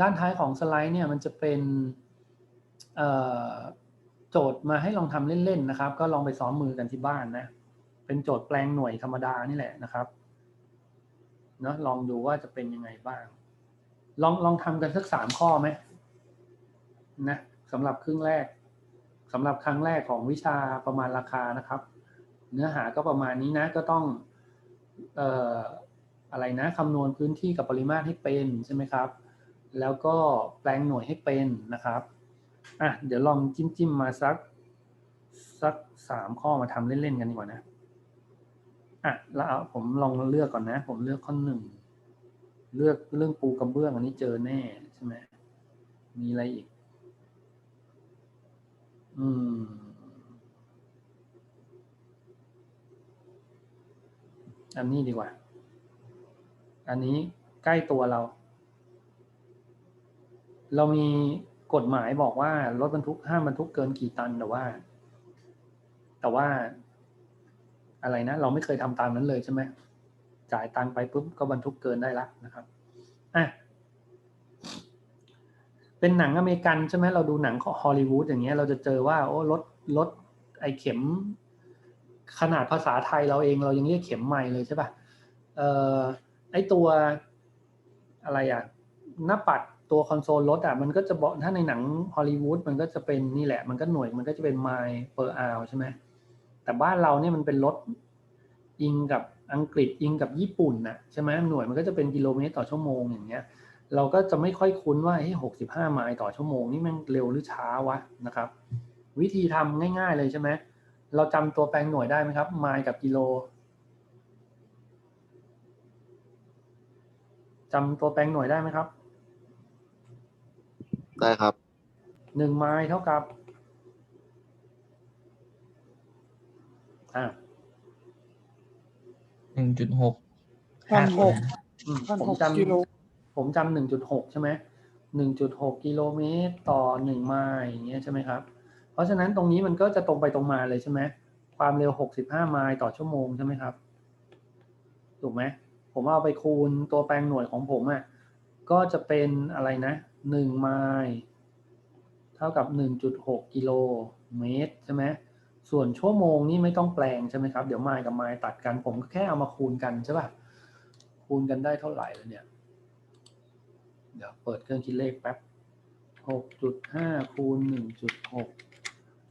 ด้านท้ายของสไลด์เนี่ยมันจะเป็นโจทย์มาให้ลองทำเล่นๆนะครับ ก็ลองไปซ้อมมือกันที่บ้านนะ เป็นโจทย์แปลงหน่วยธรรมดานี่แหละนะครับเนาะลองดูว่าจะเป็นยังไงบ้าง ลองลองทำกันสักสามข้อไหมนะสำหรับครึ่งแรกสำหรับครั้งแรกของวิชาประมาณราคานะครับ เนื้อหาก็ประมาณนี้นะก็ต้องเอ่ออะไรนะคำนวณพื้นที่กับปริมาตรให้เป็นใช่ไหมครับ แล้วก็แปลงหน่วยให้เป็นนะครับอะเดี๋ยวลองจิ้มจิ้มมาสักสักสามข้อมาทำเล่นๆกันดีกว่านะอะแล้วเอาผมลองเลือกก่อนนะ ผมเลือกข้อหนึ่งเลือกเรื่องปูกระเบื้องอันนี้เจอแน่ใช่ไหมมีอะไรอีก อืม อันนี้ดีกว่า อันนี้ใกล้ตัวเรา เรามีกฎหมายบอกว่ารถบรรทุกห้ามบรรทุกเกินกี่ตันแต่ว่า แต่ว่า อะไรนะเราไม่เคยทำตามนั้นเลยใช่ไหมจ่ายตังไปปุ๊บก็บรรทุกเกินได้ละนะครับอะเป็นหนังอเมริกันใช่ไหมเราดูหนังฮอลลีวูดอย่างเงี้ยเราจะเจอว่าโอ้รถรถไอเข็ม ขนาดภาษาไทยเราเองเรายังเรียกเข็มใหม่เลยใช่ปะ่ะเอ่อไอตัวอะไรอะหน้าปัด ตัวคอนโซลรถอะมันก็จะบอกถ้าในหนังฮอลลีวูดมันก็จะเป็นนี่แหละ มันก็หน่วยมันก็จะเป็นไมล์เปอร์อาวใช่ไหมแต่บ้านเราเนี่ยมันเป็นรถอิงกับอังกฤษอิงกับญี่ปุ่นน่ะใช่ไหมหน่วยมันก็จะเป็นกิโลเมตรต่อชั่วโมงอย่างเงี้ย เราก็จะไม่ค่อยคุ้นว่าเฮ้ยหกสิบห้าไมล์ต่อชั่วโมงนี่มันเร็วหรือช้าวะนะครับ วิธีทำง่าย ๆเลยใช่ไหมเราจำตัวแปลงหน่วยได้ไหมครับไมล์กับกิโลจำตัวแปลงหน่วยได้ไหมครับ ได้ครับ หนึ่งไมล์เท่ากับอ่าหนึ่งจุดหกพันหกอืมพันผหมกจำกิโลผมจำหนึ่งจุดหกใช่ไหมหนึ่งจุดหกกิโลเมตรต่อหนึ่งไมล์อย่างเงี้ยใช่ไหมครับ เพราะฉะนั้นตรงนี้มันก็จะตรงไปตรงมาเลยใช่ไหมความเร็วหกสิบห้าไมล์ต่อชั่วโมงใช่ไหมครับ ถูกไหม ผมเอาไปคูณตัวแปลงหน่วยของผมอะ่ะก็จะเป็นอะไรนะ หนึ่งไมล์เท่ากับหนึ่งจุดหกกิโลเมตรใช่ไหมส่วนชั่วโมงนี่ไม่ต้องแปลงใช่ไหมครับ เดี๋ยวไมล์กับไมล์ตัดกัน ผมก็แค่เอามาคูณกันใช่ป่ะ คูณกันได้เท่าไหร่แล้วเนี่ย เดี๋ยวเปิดเครื่องคิดเลขแป๊บหกจุดห้าคูณหนึ่งจุดหก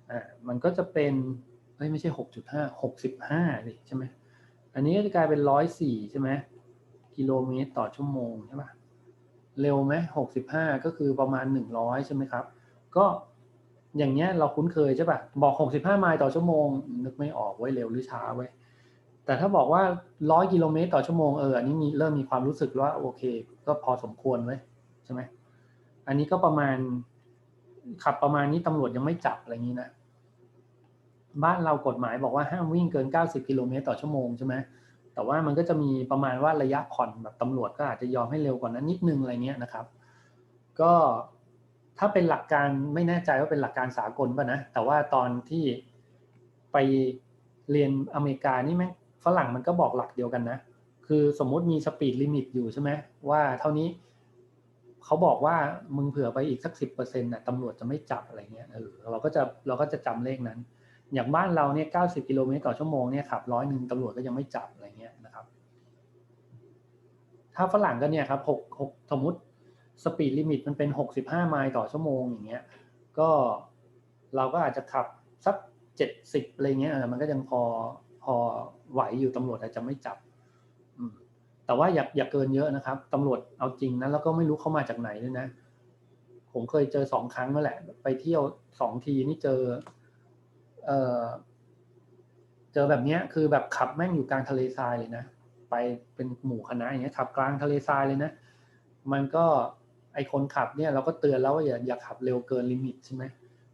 อ่า มันก็จะเป็นเฮ้ยไม่ใช่หกจุดห้าหกสิบห้าใช่ไหม อันนี้ก็จะกลายเป็นร้อยสี่ใช่ไหมกิโลเมตรต่อชั่วโมงใช่ป่ะ เร็วไหมหกสิบห้าก็คือประมาณหนึ่งร้อยใช่ไหมครับ ก็อย่างเงี้ยเราคุ้นเคยใช่ปะบอกหกสิบห้าไมล์ต่อชั่วโมง นึกไม่ออกไว้ยเร็วหรือช้าไว้ยแต่ถ้าบอกว่าร้อยกิโลเมตรต่อชั่วโมงเอออันนี้มีเริ่มมีความรู้สึกว่าโอเค ก็พอสมควรไว้ยใช่ไหมอันนี้ก็ประมาณขับประมาณนี้ตำรวจยังไม่จับอะไรอย่างนี้นะบ้านเรากฎหมายบอกว่าห้ามวิ่งเกิน 90 กิโลเมตรต่อชั่วโมงใช่ไหม แต่ว่ามันก็จะมีประมาณว่าระยะผ่อนแบบตำรวจก็อาจจะยอมให้เร็วกว่านั้นนิดนึงอะไรเงี้ยนะครับ ก็ถ้าเป็นหลักการไม่แน่ใจว่าเป็นหลักการสากลป่ะนะ แต่ว่าตอนที่ไปเรียนอเมริกานี่แม่งฝรั่งมันก็บอกหลักเดียวกันนะ คือสมมุติมีสปีดลิมิตอยู่ใช่ไหมว่าเท่านี้เขาบอกว่ามึงเผื่อไปอีกสักสิบเปอร์เซ็นต์น่ะตำรวจจะไม่จับอะไรเงี้ยเออเราก็จะเราก็จะจำเลขนั้น อย่างบ้านเราเนี่ย90กิโลเมตรต่อชั่วโมงเนี่ยขับร้อยหนึ่งตำรวจก็ยังไม่จับอะไรเงี้ยนะครับ ถ้าฝรั่งก็เนี่ยครับหกหกสมมติสปีดลิมิตมันเป็น65ไมล์ต่อชั่วโมงอย่างเงี้ย ก็เราก็อาจจะขับสัก70อะไรเงี้ยมันก็ยังพอพอไหวอยู่ตำรวจอาจจะไม่จับอืมแต่ว่าอย่าอย่าเกินเยอะนะครับตำรวจเอาจริงนะแล้วก็ไม่รู้เข้ามาจากไหนด้วยนะ ผมเคยเจอสองครั้งนั่นแหละ ไปเที่ยวสองทีนี่เจอ เออเจอแบบเนี้ยคือแบบขับแม่งอยู่กลางทะเลทรายเลยนะ ไปเป็นหมู่คณะอย่างเงี้ยขับกลางทะเลทรายเลยนะ มันก็ไอคนขับเนี่ยเราก็เตือนแล้วว่าอย่าอย่าขับเร็วเกินลิมิตใช่ไหม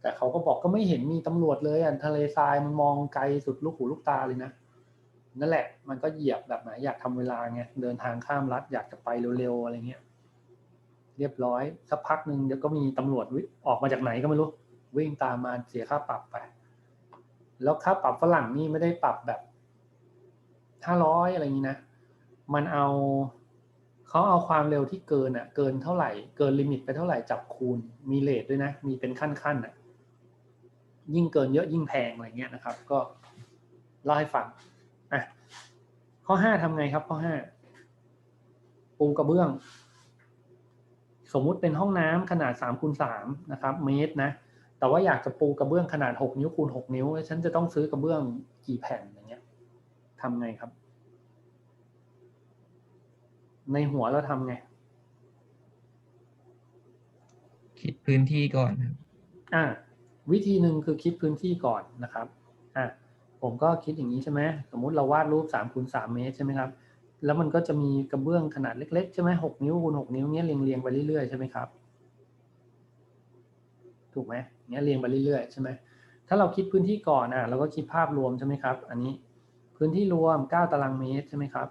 แต่เขาก็บอกก็ไม่เห็นมีตำรวจเลยอะทะเลทรายมันมองไกลสุดลูกหูลูกตาเลยนะนั่นแหละมันก็เหยียบแบบไหนอยากทำเวลาไงเดินทางข้ามรัฐอยากจะไปเร็วๆอะไรเงี้ยเรียบร้อยสักพักหนึ่งเดี๋ยวก็มีตำรวจออกมาจากไหนก็ไม่รู้ วิ่งตามมาเสียค่าปรับไป แล้วค่าปรับฝรั่งนี่ไม่ได้ปรับแบบห้าร้อยอะไรอย่างนี้นะ มันเอาเขาเอาความเร็วที่เกินอะ เกินเท่าไหร่เกินลิมิตไปเท่าไหร่จับคูณ มีเลทด้วยนะ มีเป็นขั้นๆอะ ยิ่งเกินเยอะยิ่งแพงอะไรเงี้ยนะครับ ก็เล่าให้ฟังอะข้อห้าทำไงครับ ข้อห้าปูกระเบื้อง สมมุติเป็นห้องน้ำขนาดสามคูณสามนะครับ เมตรนะ แต่ว่าอยากจะปูกระเบื้องขนาดหกนิ้วคูณหกนิ้ว ฉันจะต้องซื้อกระเบื้องกี่แผ่นอย่างเงี้ยทำไงครับ ในหัวเราทำไง คิดพื้นที่ก่อนครับอ่าวิธีหนึ่งคือคิดพื้นที่ก่อนนะครับอะผมก็คิดอย่างนี้ใช่ไหมสมมุติเราวาดรูปสามคูณสามเมตรใช่ไหมครับ แล้วมันก็จะมีกระเบื้องขนาดเล็กๆใช่ไหมหกนิ้วคูณหกนิ้วเงี้ยเรียงเรียงๆไปเรื่อยๆใช่ไหมครับ ถูกไหมเงี้ยเรียงไปเรื่อยๆใช่ไหมถ้าเราคิดพื้นที่ก่อนอะเราก็คิดภาพรวมใช่ไหมครับ อันนี้พื้นที่รวม 9 ตารางเมตรใช่ไหมครับ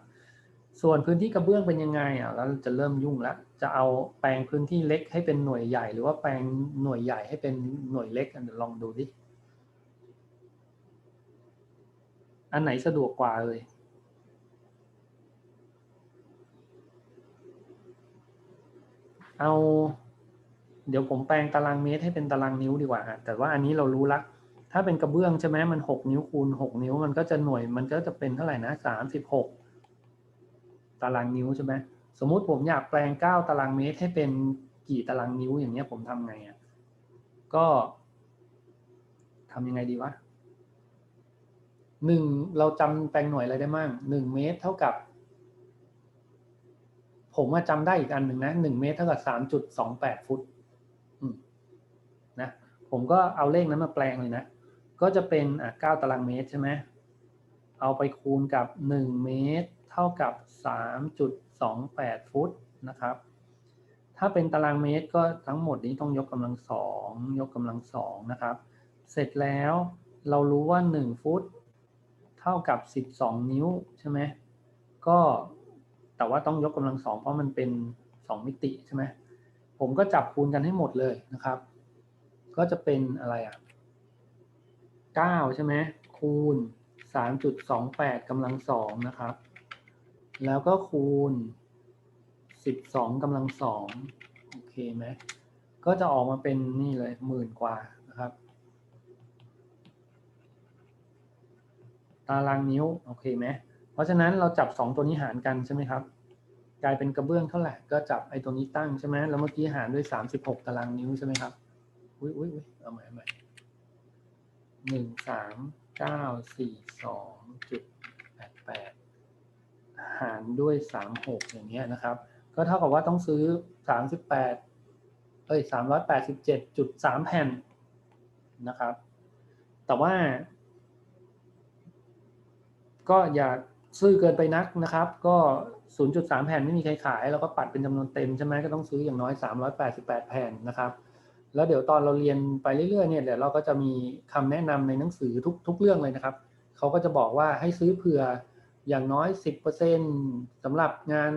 ส่วนพื้นที่กระเบื้องเป็นยังไงอะแล้วจะเริ่มยุ่งแล้วจะเอาแปลงพื้นที่เล็กให้เป็นหน่วยใหญ่ หรือว่าแปลงหน่วยใหญ่ให้เป็นหน่วยเล็กอะเดี๋ยวลองดูดิอันไหนสะดวกกว่าเลยเอา เดี๋ยวผมแปลงตารางเมตรให้เป็นตารางนิ้วดีกว่าแต่ว่าอันนี้เรารู้ละถ้าเป็นกระเบื้องใช่ไหมมันหกนิ้วคูณหกนิ้ว มันก็จะหน่วยมันก็จะเป็นเท่าไหร่นะสามสิบหกตารางนิ้วใช่ไหมสมมุติผมอยากแปลงเก้าตารางเมตรให้เป็นกี่ตารางนิ้วอย่างเงี้ยผมทำไงอะก็ทำยังไงดีวะหนึ่งเราจำแปลงหน่วยอะไรได้มั่งหนึ่งเมตรเท่ากับ ผมมาจำได้อีกอันหนึ่งนะหนึ่งเมตรเท่ากับสามจุดสองแปดฟุต ผมก็เอาเลขนั้นมาแปลงเลยนะ ก็จะเป็นอะเก้าตารางเมตรใช่ไหมเอาไปคูณกับหนึ่งเมตร เท่ากับสามจุดสองแปดฟุตนะครับ ถ้าเป็นตารางเมตรก็ทั้งหมดนี้ต้องยกกำลังสองยกกำลังสองนะครับ เสร็จแล้วเรารู้ว่าหนึ่งฟุต เท่ากับสิบสองนิ้วใช่ไหมก็แต่ว่าต้องยกกำลังสองเพราะมันเป็นสองมิติใช่ไหมผมก็จับคูณกันให้หมดเลยนะครับ ก็จะเป็นอะไรอะเก้าใช่ไหมคูณสามจุดสองแปดกำลังสองนะครับ แล้วก็คูณสิบสองกำลังสองโอเคไหมก็จะออกมาเป็นนี่เลยหมื่นกว่านะครับ ตารางนิ้วโอเคไหมเพราะฉะนั้นเราจับ 2 ตัวนี้หารกันใช่ไหมครับ กลายเป็นกระเบื้องเท่าไหร่ก็จับไอ้ตัวนี้ตั้งใช่ไหมแล้วเมื่อกี้หารด้วย 36 ตารางนิ้วใช่ไหมครับ อุ้ยอุ้ยอุ้ยเอาใหม่ใหม่หนึ่งสามเก้าสี่สองจุดแปดแปดหารด้วย36อย่างเงี้ยนะครับ ก็เท่ากับว่าต้องซื้อ38เอ้ย387.3แผ่นนะครับ แต่ว่า ก็อย่าซื้อเกินไปนักนะครับ ก็ 0.3 แผ่นไม่มีใครขาย เราก็ปัดเป็นจำนวนเต็มใช่ไหมก็ต้องซื้ออย่างน้อย 388 แผ่นนะครับ แล้วเดี๋ยวตอนเราเรียนไปเรื่อยๆเนี่ยเดี๋ยวเราก็จะมีคำแนะนำในหนังสือทุกทุกเรื่องเลยนะครับ เขาก็จะบอกว่าให้ซื้อเผื่ออย่างน้อย 10%สำหรับงาน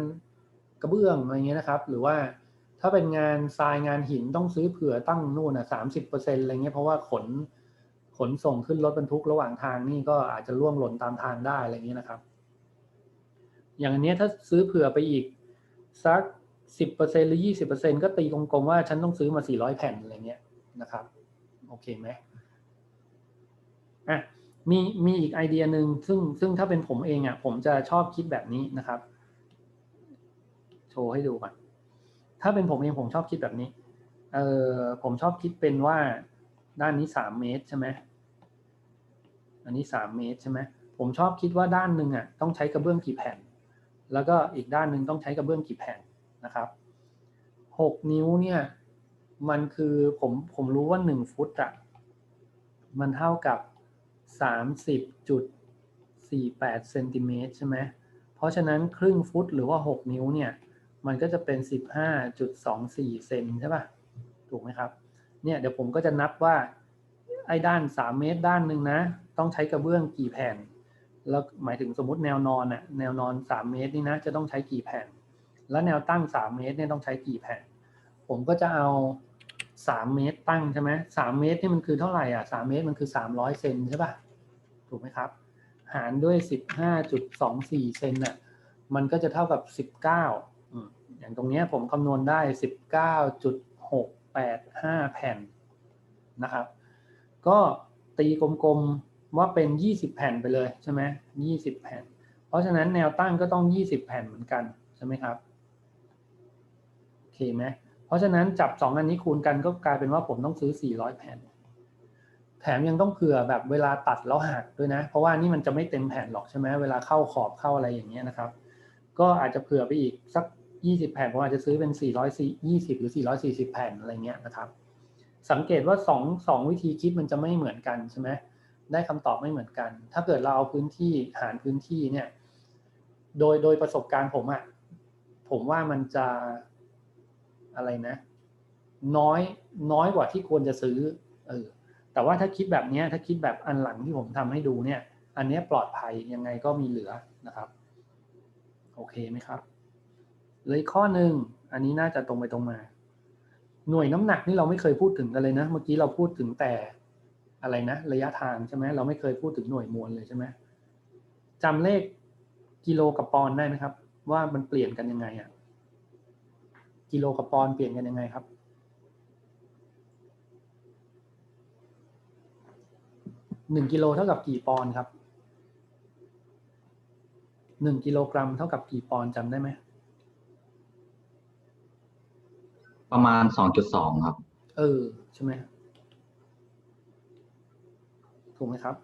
กระเบื้องอะไรเงี้ยนะครับ หรือว่าถ้าเป็นงานทรายงานหินต้องซื้อเผื่อตั้งนู่นอะ30%อะไรเงี้ยเพราะว่าขนขนส่งขึ้นรถบรรทุกระหว่างทางนี่ก็อาจจะล่วงหล่นตามทางได้อะไรอย่างนี้นะครับ อย่างอันเนี้ยถ้าซื้อเผื่อไปอีกสัก สิบเปอร์เซ็นหรือยี่สิบเปอร์เซ็นก็ตีกลมๆว่าฉันต้องซื้อมาสี่ร้อยแผ่นอะไรเงี้ยนะครับ โอเคไหมอะมีมีอีกไอเดียหนึ่งซึ่งซึ่งถ้าเป็นผมเองอะ ผมจะชอบคิดแบบนี้นะครับ โชว์ให้ดูก่อนถ้าเป็นผมเองผมชอบคิดแบบนี้เออผมชอบคิดเป็นว่าด้านนี้สามเมตรใช่ไหมอันนี้สามเมตรใช่ไหมผมชอบคิดว่าด้านหนึ่งอะต้องใช้กระเบื้องกี่แผ่น แล้วก็อีกด้านหนึ่งต้องใช้กระเบื้องกี่แผ่น นะครับหกนิ้วเนี่ยมันคือผมผมรู้ว่าหนึ่งฟุตอะมันเท่ากับสามสิบจุดสี่แปดเซนติเมตรใช่ไหมเพราะฉะนั้นครึ่งฟุตหรือว่าหกนิ้วเนี่ยมันก็จะเป็นสิบห้าจุดสองสี่เซนใช่ป่ะถูกไหมครับเนี่ยเดี๋ยวผมก็จะนับว่าไอ้ด้านสามเมตรด้านหนึ่งนะต้องใช้กระเบื้องกี่แผ่น แล้วหมายถึงสมมติแนวนอนอะแนวนอนสามเมตรนี่นะจะต้องใช้กี่แผ่น แล้วแนวตั้งสามเมตรเนี่ยต้องใช้กี่แผ่น ผมก็จะเอาสามเมตรตั้งใช่ไหมสามเมตรนี่มันคือเท่าไหร่อะสามเมตรมันคือสามร้อยเซนใช่ป่ะ ถูกไหมครับ หารด้วยสิบห้าจุดสองสี่เซนน่ะ มันก็จะเท่ากับสิบเก้าอย่างตรงเนี้ยผมคำนวณได้สิบเก้าจุดหกแปดห้าแผ่นนะครับ ก็ตีกลมๆว่าเป็นยี่สิบแผ่นไปเลยใช่ไหมยี่สิบแผ่น เพราะฉะนั้นแนวตั้งก็ต้องยี่สิบแผ่นเหมือนกันใช่ไหมครับ เคไหมเพราะฉะนั้นจับสองอันนี้คูณกันก็กลายเป็นว่าผมต้องซื้อสี่ร้อยแผ่น แถมยังต้องเผื่อแบบเวลาตัดแล้วหักด้วยนะ เพราะว่านี่มันจะไม่เต็มแผ่นหรอกใช่ไหมเวลาเข้าขอบเข้าอะไรอย่างเงี้ยนะครับ ก็อาจจะเผื่อไปอีกสัก 20 แผ่นผมอาจจะซื้อเป็น 420 หรือ 440 แผ่นอะไรเงี้ยนะครับ สังเกตว่า 2 2 วิธีคิดมันจะไม่เหมือนกันใช่ไหมได้คำตอบไม่เหมือนกัน ถ้าเกิดเราเอาพื้นที่หารพื้นที่เนี่ย โดยโดยประสบการณ์ผมอะผมว่ามันจะ อะไรนะ น้อยน้อยกว่าที่ควรจะซื้อเออแต่ว่าถ้าคิดแบบนี้ถ้าคิดแบบอันหลังที่ผมทำให้ดูเนี่ย อันนี้ปลอดภัยยังไงก็มีเหลือนะครับโอเคไหมครับเลยข้อหนึ่งอันนี้น่าจะตรงไปตรงมา หน่วยน้ำหนักนี่เราไม่เคยพูดถึงกันเลยนะ เมื่อกี้เราพูดถึงแต่อะไรนะ ระยะทางใช่ไหมเราไม่เคยพูดถึงหน่วยมวลเลยใช่ไหมจำเลขกิโลกับปอนได้ไหมครับ ว่ามันเปลี่ยนกันยังไงอะ่ะ กิโลกับปอนด์เปลี่ยนกันยังไงครับ หนึ่งกิโลเท่ากับกี่ปอนด์ครับ หนึ่งกิโลกรัมเท่ากับกี่ปอนด์จำได้ไหม ประมาณสองจุดสองครับ เออ ใช่ไหม ถูกไหมครับ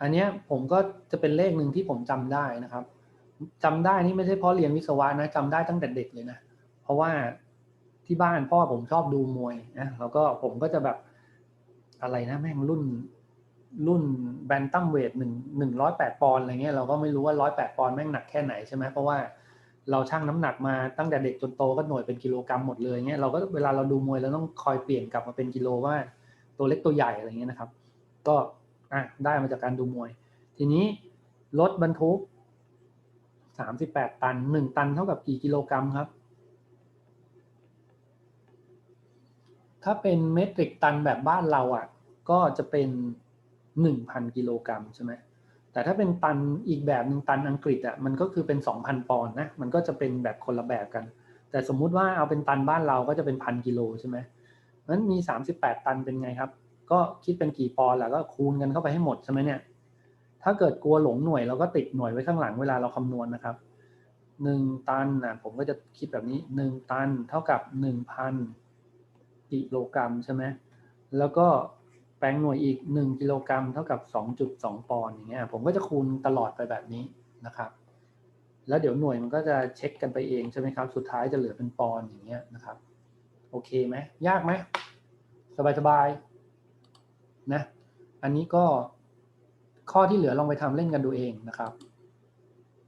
อันเนี้ยผมก็จะเป็นเลขหนึ่งที่ผมจำได้นะครับจำได้นี่ไม่ใช่เพราะเรียนวิศวะนะจำได้ตั้งแต่เด็กเลยนะ เพราะว่าที่บ้านพ่อผมชอบดูมวยนะแล้วก็ผมก็จะแบบอะไรนะแม่งรุ่นรุ่นแบนตัมเวทหนึ่งหนึ่งร้อยแปดปอนด์อะไรเงี้ยเราก็ไม่รู้ว่าร้อยแปดปอนด์แม่งหนักแค่ไหนใช่ไหมเพราะว่าเราชั่งน้ำหนักมาตั้งแต่เด็กจนโตก็หน่วยเป็นกิโลกรัมหมดเลยเงี้ยเราก็เวลาเราดูมวยเราต้องคอยเปลี่ยนกลับมาเป็นกิโลว่าตัวเล็กตัวใหญ่อะไรเงี้ยนะครับ ก็อะได้มาจากการดูมวย ทีนี้รถบรรทุกสามสิบแปดตันหนึ่งตันเท่ากับกี่กิโลกรัมครับ ถ้าเป็นเมตริกตันแบบบ้านเราอะ ก็จะเป็นหนึ่งพันกิโลกรัมใช่ไหมแต่ถ้าเป็นตันอีกแบบหนึ่งตันอังกฤษอะมันก็คือเป็นสองพันปอนด์นะมันก็จะเป็นแบบคนละแบบกัน แต่สมมุติว่าเอาเป็นตันบ้านเราก็จะเป็นพันกิโลใช่ไหมนั้นมีสามสิบแปดตันเป็นไงครับ ก็คิดเป็นกี่ปอนด์ล้วก็คูณกันเข้าไปให้หมดใช่ไหมเนี่ยถ้าเกิดกลัวหลงหน่วยเราก็ติดหน่วยไว้ข้างหลังเวลาเราคำนวณนะครับหนึ่งตันนะผมก็จะคิดแบบนี้หนึ่งตันเท่ากับหนึ่งพัน กิโลกรัมใช่ไหมแล้วก็แปลงหน่วยอีกหนึ่งกิโลกรัมเท่ากับสองจุดสองปอนด์อย่างเงี้ยผมก็จะคูณตลอดไปแบบนี้นะครับ แล้วเดี๋ยวหน่วยมันก็จะเช็คกันไปเองใช่ไหมครับ สุดท้ายจะเหลือเป็นปอนด์อย่างเงี้ยนะครับ โอเคไหมยากไหมสบายๆนะอันนี้ก็ข้อที่เหลือลองไปทำเล่นกันดูเองนะครับ